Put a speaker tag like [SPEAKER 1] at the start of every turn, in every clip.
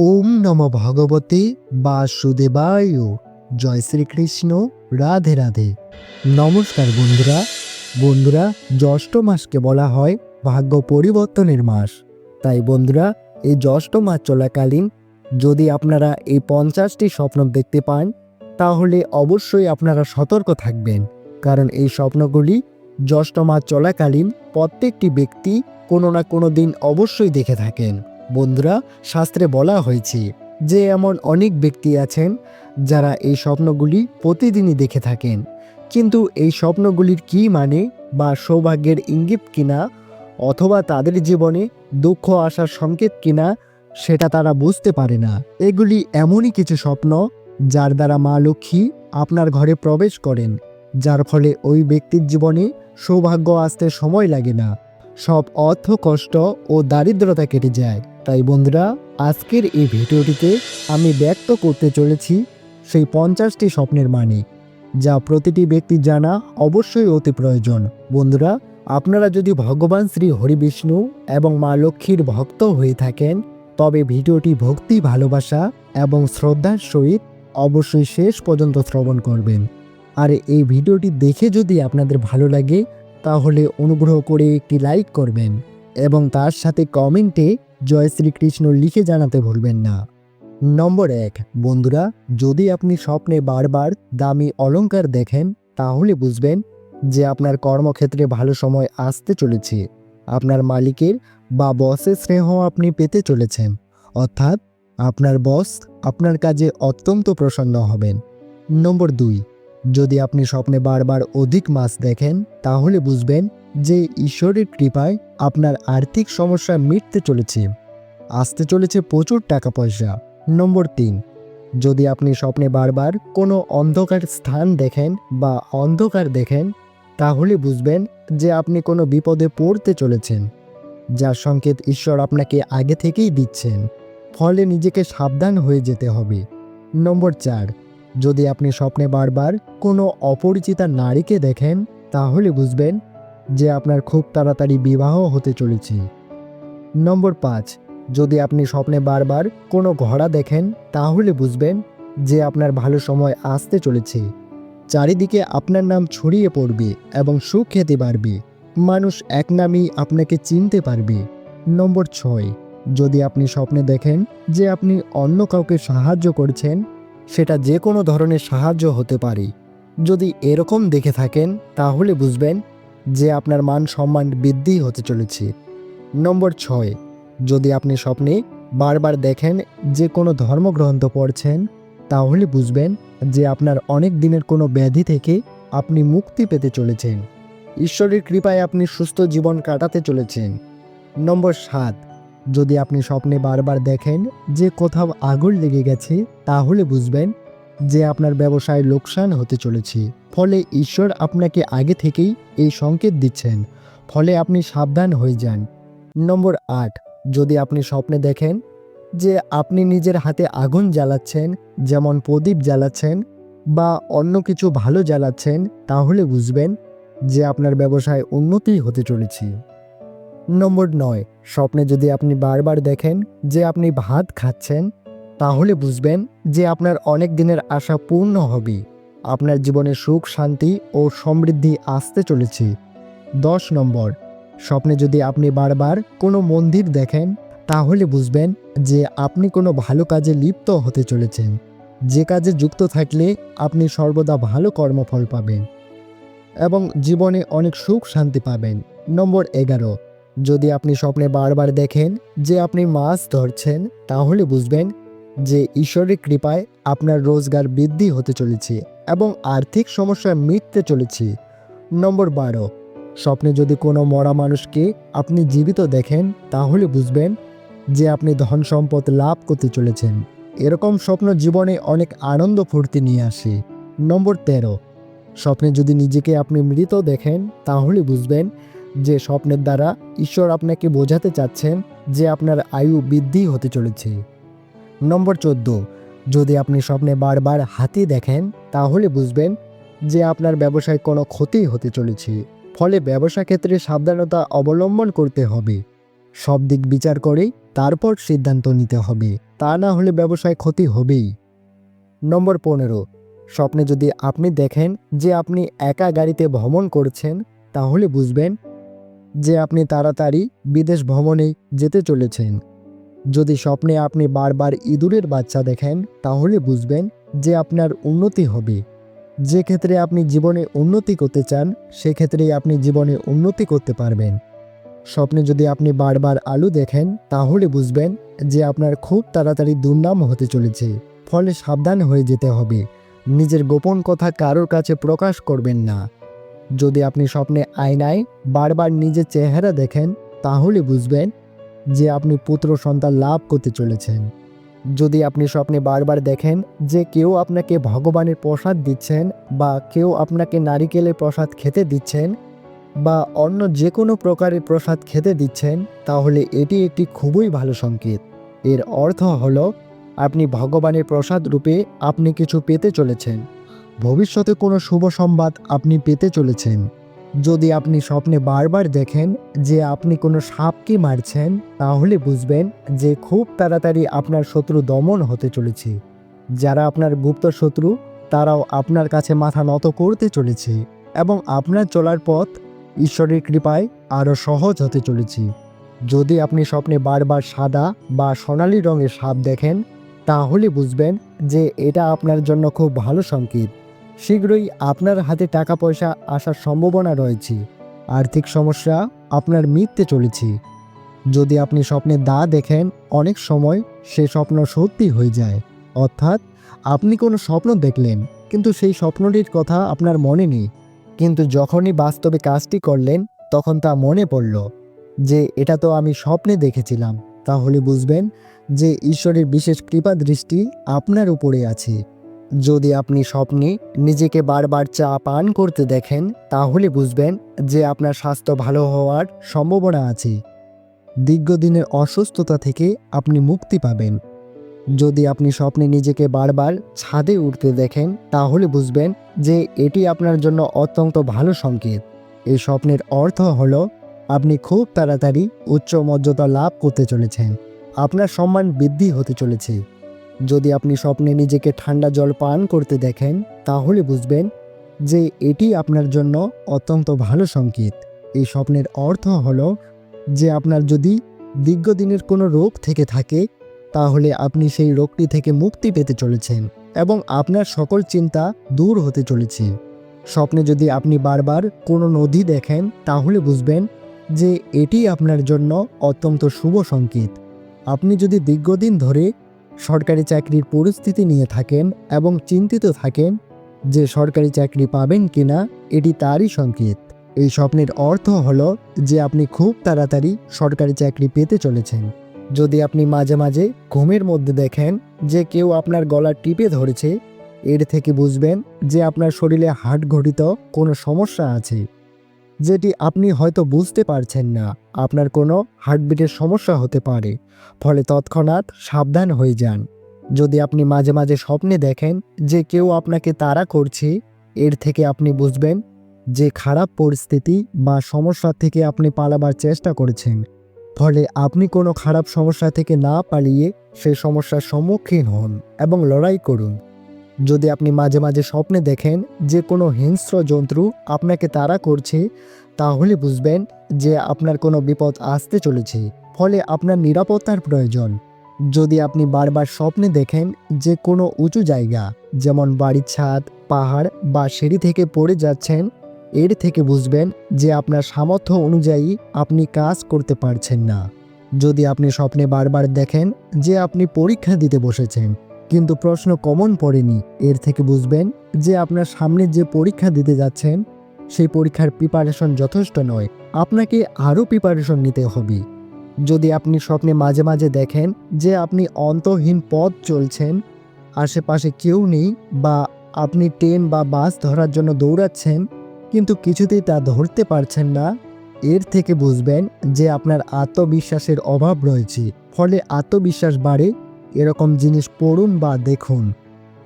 [SPEAKER 1] ওম নম ভগবতে বাসুদেবায়। জয় শ্রীকৃষ্ণ, রাধে রাধে। নমস্কার বন্ধুরা। বন্ধুরা, জ্যৈষ্ঠ মাসকে বলা হয় ভাগ্য পরিবর্তনের মাস। তাই বন্ধুরা, এই জ্যৈষ্ঠ মাস চলাকালীন যদি আপনারা এই পঞ্চাশটি স্বপ্ন দেখতে পান, তাহলে অবশ্যই আপনারা সতর্ক থাকবেন। কারণ এই স্বপ্নগুলি জ্যৈষ্ঠ মাস চলাকালীন প্রত্যেকটি ব্যক্তি কোনো না কোনো দিন অবশ্যই দেখে থাকেন। বন্ধুরা, শাস্ত্রে বলা হয়েছে যে এমন অনেক ব্যক্তি আছেন যারা এই স্বপ্নগুলি প্রতিদিনই দেখে থাকেন। কিন্তু এই স্বপ্নগুলির কি মানে বা সৌভাগ্যের ইঙ্গিত কিনা অথবা তাদের জীবনে দুঃখ আসার সংকেত কিনা সেটা তারা বুঝতে পারে না। এগুলি এমনই কিছু স্বপ্ন যার দ্বারা মা লক্ষ্মী আপনার ঘরে প্রবেশ করেন, যার ফলে ওই ব্যক্তির জীবনে সৌভাগ্য আসতে সময় লাগে না। সব অর্থ, কষ্ট ও দারিদ্রতা কেটে যায়। তাই বন্ধুরা, আজকের এই ভিডিওটিতে আমি ব্যক্ত করতে চলেছি সেই পঞ্চাশটি স্বপ্নের মানে যা প্রতিটি ব্যক্তি জানা অবশ্যই অতি প্রয়োজন। বন্ধুরা, আপনারা যদি ভগবান শ্রী হরিবিষ্ণু এবং মা লক্ষ্মীর ভক্ত হয়ে থাকেন, তবে ভিডিওটি ভক্তি, ভালোবাসা এবং শ্রদ্ধার সহিত অবশ্যই শেষ পর্যন্ত শ্রবণ করবেন। আর এই ভিডিওটি দেখে যদি আপনাদের ভালো লাগে তাহলে অনুগ্রহ করে একটি লাইক করবেন এবং তার সাথে কমেন্টে জয় শ্রীকৃষ্ণ লিখে জানাতে ভুলবেন না। নম্বর এক, বন্ধুরা, যদি আপনি স্বপ্নে বারবার দামি অলংকার দেখেন, তাহলে বুঝবেন যে আপনার কর্মক্ষেত্রে ভালো সময় আসতে চলেছে। আপনার মালিকের বা বসের স্নেহ আপনি পেতে চলেছেন। অর্থাৎ আপনার বস আপনার কাজে অত্যন্ত প্রসন্ন হবেন। নম্বর দুই যদি আপনি স্বপ্নে বারবার অধিক মাছ দেখেন, তাহলে বুঝবেন যে ঈশ্বরের কৃপায় আপনার আর্থিক সমস্যা মিটতে চলেছে। আসতে চলেছে প্রচুর টাকা পয়সা। নম্বর তিন, যদি আপনি স্বপ্নে বারবার কোনো অন্ধকার স্থান দেখেন বা অন্ধকার দেখেন, তাহলে বুঝবেন যে আপনি কোনো বিপদে পড়তে চলেছেন, যার সংকেত ঈশ্বর আপনাকে আগে থেকেই দিচ্ছেন। ফলে নিজেকে সাবধান হয়ে যেতে হবে। নম্বর চার যদি আপনি স্বপ্নে বারবার কোনো অপরিচিতা নারীকে দেখেন, তাহলে বুঝবেন যে আপনার খুব তাড়াতাড়ি বিবাহ হতে চলেছে। নম্বর পাঁচ, যদি আপনি স্বপ্নে বারবার কোনো ঘোড়া দেখেন, তাহলে বুঝবেন যে আপনার ভালো সময় আসতে চলেছে। চারিদিকে আপনার নাম ছড়িয়ে পড়বে এবং সুখ খেতে পারবে। মানুষ এক নামই আপনাকে চিনতে পারবে। নম্বর ছয়, যদি আপনি স্বপ্নে দেখেন যে আপনি অন্য কাউকে সাহায্য করছেন সেটা যে কোনো ধরনের সাহায্য হতে পারে। যদি এরকম দেখে থাকেন, তাহলে বুঝবেন যে আপনার মান সম্মান বৃদ্ধি হতে চলেছে। নম্বর ছয়, যদি আপনি স্বপ্নে বারবার দেখেন যে কোনো ধর্মগ্রন্থ পড়ছেন, তাহলে বুঝবেন যে আপনার অনেক দিনের কোনো ব্যাধি থেকে আপনি মুক্তি পেতে চলেছেন। ঈশ্বরের কৃপায় আপনি সুস্থ জীবন কাটাতে চলেছেন। নম্বর সাত যদি আপনি স্বপ্নে বারবার দেখেন যে কোথাও আগুন লেগে গেছে, তাহলে বুঝবেন যে আপনার ব্যবসায় লোকসান হতে চলেছে। ফলে ঈশ্বর আপনাকে আগে থেকেই এই সংকেত দিচ্ছেন। ফলে আপনি সাবধান হয়ে যান। নম্বর আট, যদি আপনি স্বপ্নে দেখেন যে আপনি নিজের হাতে আগুন জ্বালাচ্ছেন, যেমন প্রদীপ জ্বালাচ্ছেন বা অন্য কিছু ভালো জ্বালাচ্ছেন, তাহলে বুঝবেন যে আপনার ব্যবসায় উন্নতি হতে চলেছে। নম্বর নয়, স্বপ্নে যদি আপনি বারবার দেখেন যে আপনি ভাত খাচ্ছেন, তাহলে বুঝবেন যে আপনার অনেক দিনের আশা পূর্ণ হবে। আপনার জীবনে সুখ, শান্তি ও সমৃদ্ধি আসতে চলেছে। দশ নম্বর, স্বপ্নে যদি আপনি বারবার কোনো মন্দির দেখেন, তাহলে বুঝবেন যে আপনি কোনো ভালো কাজে লিপ্ত হতে চলেছেন। যে কাজে যুক্ত থাকলে আপনি সর্বদা ভালো কর্মফল পাবেন এবং জীবনে অনেক সুখ, শান্তি পাবেন। নম্বর এগারো যদি আপনি স্বপ্নে বারবার দেখেন যে আপনি মাছ ধরছেন, তাহলে বুঝবেন যে ঈশ্বরের কৃপায় আপনার রোজগার বৃদ্ধি হতে চলেছে এবং আর্থিক সমস্যা মিটতে চলেছে। নম্বর বারো, স্বপ্নে যদি কোনো মরা মানুষকে আপনি জীবিত দেখেন, তাহলে বুঝবেন যে আপনি ধন সম্পদ লাভ করতে চলেছেন। এরকম স্বপ্ন জীবনে অনেক আনন্দ ফুর্তি নিয়ে আসে। নম্বর তেরো, স্বপ্নে যদি নিজেকে আপনি মৃত দেখেন, তাহলে বুঝবেন যে স্বপ্নের দ্বারা ঈশ্বর আপনাকে বোঝাতে চাচ্ছেন যে আপনার আয়ু বৃদ্ধি হতে চলেছে। নম্বর চোদ্দ, যদি আপনি স্বপ্নে বারবার হাতি দেখেন, তাহলে বুঝবেন যে আপনার ব্যবসায় কোনো ক্ষতি হতে চলেছে। ফলে ব্যবসা ক্ষেত্রে সাবধানতা অবলম্বন করতে হবে। সব দিক বিচার করে তারপর সিদ্ধান্ত নিতে হবে। তা না হলে ব্যবসায় ক্ষতি হবেই। নম্বর পনেরো, স্বপ্নে যদি আপনি দেখেন যে আপনি একা গাড়িতে ভ্রমণ করছেন, তাহলে বুঝবেন যে আপনি তাড়াতাড়ি বিদেশ ভ্রমণে যেতে চলেছেন। যদি স্বপ্নে আপনি বারবার ইঁদুরের বাচ্চা দেখেন, তাহলে বুঝবেন যে আপনার উন্নতি হবে। যে ক্ষেত্রে আপনি জীবনে উন্নতি করতে চান সেক্ষেত্রেই আপনি জীবনে উন্নতি করতে পারবেন। স্বপ্নে যদি আপনি বারবার আলু দেখেন, তাহলে বুঝবেন যে আপনার খুব তাড়াতাড়ি দুর্নাম হতে চলেছে। ফলে সাবধান হয়ে যেতে হবে। নিজের গোপন কথা কারোর কাছে প্রকাশ করবেন না। যদি আপনি স্বপ্নে আয়নায় বারবার নিজের চেহারা দেখেন, তাহলে বুঝবেন যে আপনি পুত্র সন্তান লাভ করতে চলেছেন। যদি আপনি স্বপ্নে বারবার দেখেন যে কেউ আপনাকে ভগবানের প্রসাদ দিচ্ছেন বা কেউ আপনাকে নারিকেলের প্রসাদ খেতে দিচ্ছেন বা অন্য যে কোনো প্রকারের প্রসাদ খেতে দিচ্ছেন, তাহলে এটি একটি খুবই ভালো সংকেত। এর অর্থ হল, আপনি ভগবানের প্রসাদ রূপে আপনি কিছু পেতে চলেছেন। ভবিষ্যতে কোনো শুভ সংবাদ আপনি পেতে চলেছেন। যদি আপনি স্বপ্নে বারবার দেখেন যে আপনি কোনো সাপকে মারছেন, তাহলে বুঝবেন যে খুব তাড়াতাড়ি আপনার শত্রু দমন হতে চলেছে। যারা আপনার গুপ্ত শত্রু, তারাও আপনার কাছে মাথা নত করতে চলেছে এবং আপনার চলার পথ ঈশ্বরের কৃপায় আরও সহজ হতে চলেছে। যদি আপনি স্বপ্নে বারবার সাদা বা সোনালি রঙের সাপ দেখেন, তাহলে বুঝবেন যে এটা আপনার জন্য খুব ভালো সংকেত। শীঘ্রই আপনার হাতে টাকা পয়সা আসার সম্ভাবনা রয়েছে। আর্থিক সমস্যা আপনার মিথ্যে চলেছে। যদি আপনি স্বপ্নে দা দেখেন, অনেক সময় সে স্বপ্ন সত্যি হয়ে যায়। অর্থাৎ, আপনি কোনো স্বপ্ন দেখলেন, কিন্তু সেই স্বপ্নটির কথা আপনার মনে নেই। কিন্তু যখনই বাস্তবে কাজটি করলেন, তখন তা মনে পড়ল যে, এটা তো আমি স্বপ্নে দেখেছিলাম। তাহলে বুঝবেন যে, ঈশ্বরের বিশেষ কৃপা দৃষ্টি আপনার উপরে আছে। যদি আপনি স্বপ্নে নিজেকে বারবার চা পান করতে দেখেন, তাহলে বুঝবেন যে আপনার স্বাস্থ্য ভালো হওয়ার সম্ভাবনা আছে। দীর্ঘদিনের অসুস্থতা থেকে আপনি মুক্তি পাবেন। যদি আপনি স্বপ্নে নিজেকে বারবার ছাদে উঠতে দেখেন, তাহলে বুঝবেন যে এটি আপনার জন্য অত্যন্ত ভালো সংকেত। এই স্বপ্নের অর্থ হল, আপনি খুব তাড়াতাড়ি উচ্চ মর্যাদা লাভ করতে চলেছেন। আপনার সম্মান বৃদ্ধি হতে চলেছে। যদি আপনি স্বপ্নে নিজেকে ঠান্ডা জল পান করতে দেখেন, তাহলে বুঝবেন যে এটি আপনার জন্য অত্যন্ত ভালো সংকেত। এই স্বপ্নের অর্থ হলো যে আপনার যদি দীর্ঘদিনের কোনো রোগ থেকে থাকে, তাহলে আপনি সেই রোগটি থেকে মুক্তি পেতে চলেছেন এবং আপনার সকল চিন্তা দূর হতে চলেছে। স্বপ্নে যদি আপনি বারবার কোনো নদী দেখেন, তাহলে বুঝবেন যে এটি আপনার জন্য অত্যন্ত শুভ সংকেত। আপনি যদি দীর্ঘদিন ধরে সরকারি চাকরির পরিস্থিতি নিয়ে থাকেন এবং চিন্তিত থাকেন যে সরকারি চাকরি পাবেন কিনা, এটি তারই সংকেত। এই স্বপ্নের অর্থ হলো যে আপনি খুব তাড়াতাড়ি সরকারি চাকরি পেতে চলেছেন। যদি আপনি মাঝে মাঝে ঘুমের মধ্যে দেখেন যে কেউ আপনার গলা টিপে ধরেছে, এর থেকে বুঝবেন যে আপনার শরীরে হাট ঘটিত কোনো সমস্যা আছে। যেটি আপনি হয়তো বুঝতে পারছেন না। আপনার কোনো হার্টবিটের সমস্যা হতে পারে, ফলে তৎক্ষণাৎ সাবধান হয়ে যান। যদি আপনি মাঝে মাঝে স্বপ্নে দেখেন যে কেউ আপনাকে তাড়া করছে, এর থেকে আপনি বুঝবেন যে খারাপ পরিস্থিতি বা সমস্যা থেকে আপনি পালাবার চেষ্টা করেছেন। ফলে আপনি কোনো খারাপ সমস্যা থেকে না পালিয়ে সেই সমস্যার সম্মুখীন হন এবং লড়াই করুন। যদি আপনি মাঝে মাঝে স্বপ্নে দেখেন যে কোনো হিংস্র জন্তু আপনাকে তাড়া করছে, তাহলে বুঝবেন যে আপনার কোনো বিপদ আসতে চলেছে, ফলে আপনার নিরাপত্তার প্রয়োজন। যদি আপনি বারবার স্বপ্নে দেখেন যে কোনো উঁচু জায়গা, যেমন বাড়ির ছাদ, পাহাড় বা সিঁড়ি থেকে পড়ে যাচ্ছেন, এর থেকে বুঝবেন যে আপনার সামর্থ্য অনুযায়ী আপনি কাজ করতে পারছেন না। যদি আপনি স্বপ্নে বারবার দেখেন যে আপনি পরীক্ষা দিতে বসেছেন কিন্তু প্রশ্ন কমন পড়েনি। এর থেকে বুঝবেন যে আপনার সামনে যে পরীক্ষা দিতে যাচ্ছেন, সেই পরীক্ষার প্রিপারেশন যথেষ্ট নয়। আপনাকে আরও প্রিপারেশন নিতে হবে। যদি আপনি স্বপ্নে মাঝে মাঝে দেখেন যে আপনি অন্তহীন পথ চলছেন, আশেপাশে কেউ নেই বা আপনি ট্রেন বা বাস ধরার জন্য দৌড়াচ্ছেন, কিন্তু কিছুতেই তা ধরতে পারছেন না, এর থেকে বুঝবেন যে আপনার আত্মবিশ্বাসের অভাব রয়েছে। ফলে আত্মবিশ্বাস বাড়ে এরকম জিনিস পড়ুন বা দেখুন।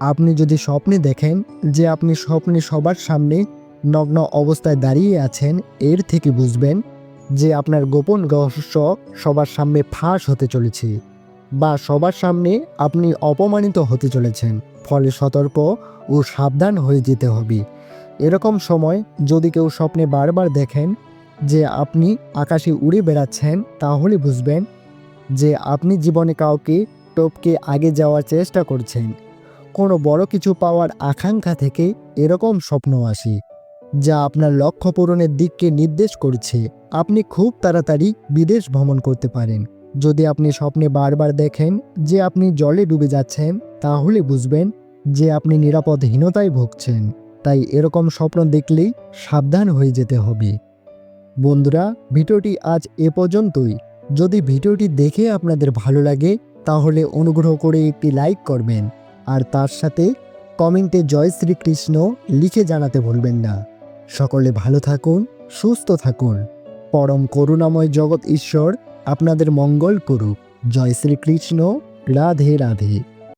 [SPEAKER 1] আপনি যদি স্বপ্নে দেখেন যে আপনি স্বপ্নে সবার সামনে নগ্ন অবস্থায় দাঁড়িয়ে আছেন, এর থেকে বুঝবেন যে আপনার গোপন রহস্য সবার সামনে ফাঁস হতে চলেছে বা সবার সামনে আপনি অপমানিত হতে চলেছেন, ফলে সতর্ক ও সাবধান হয়ে যেতে হবে। এরকম সময় যদি কেউ স্বপ্নে বারবার দেখেন যে আপনি আকাশে উড়ে বেড়াচ্ছেন, তাহলে বুঝবেন যে আপনি জীবনে কাউকে টপকে আগে যাওয়ার চেষ্টা করছেন। কোনো বড় কিছু পাওয়ার আকাঙ্ক্ষা থেকে এরকম স্বপ্ন আসে, যা আপনার লক্ষ্য পূরণের দিককে নির্দেশ করছে। আপনি খুব তাড়াতাড়ি বিদেশ ভ্রমণ করতে পারেন। যদি আপনি স্বপ্নে বারবার দেখেন যে আপনি জলে ডুবে যাচ্ছেন, তাহলে বুঝবেন যে আপনি নিরাপদহীনতায় ভুগছেন। তাই এরকম স্বপ্ন দেখলেই সাবধান হয়ে যেতে হবে। বন্ধুরা, ভিডিওটি আজ এ পর্যন্তই। যদি ভিডিওটি দেখে আপনাদের ভালো লাগে তাহলে অনুগ্রহ করে একটি লাইক করবেন আর তার সাথে কমেন্টে জয় শ্রীকৃষ্ণ লিখে জানাতে ভুলবেন না। সকলে ভালো থাকুন, সুস্থ থাকুন। পরম করুণাময় জগৎ ঈশ্বর আপনাদের মঙ্গল করুক। জয় শ্রীকৃষ্ণ, রাধে রাধে।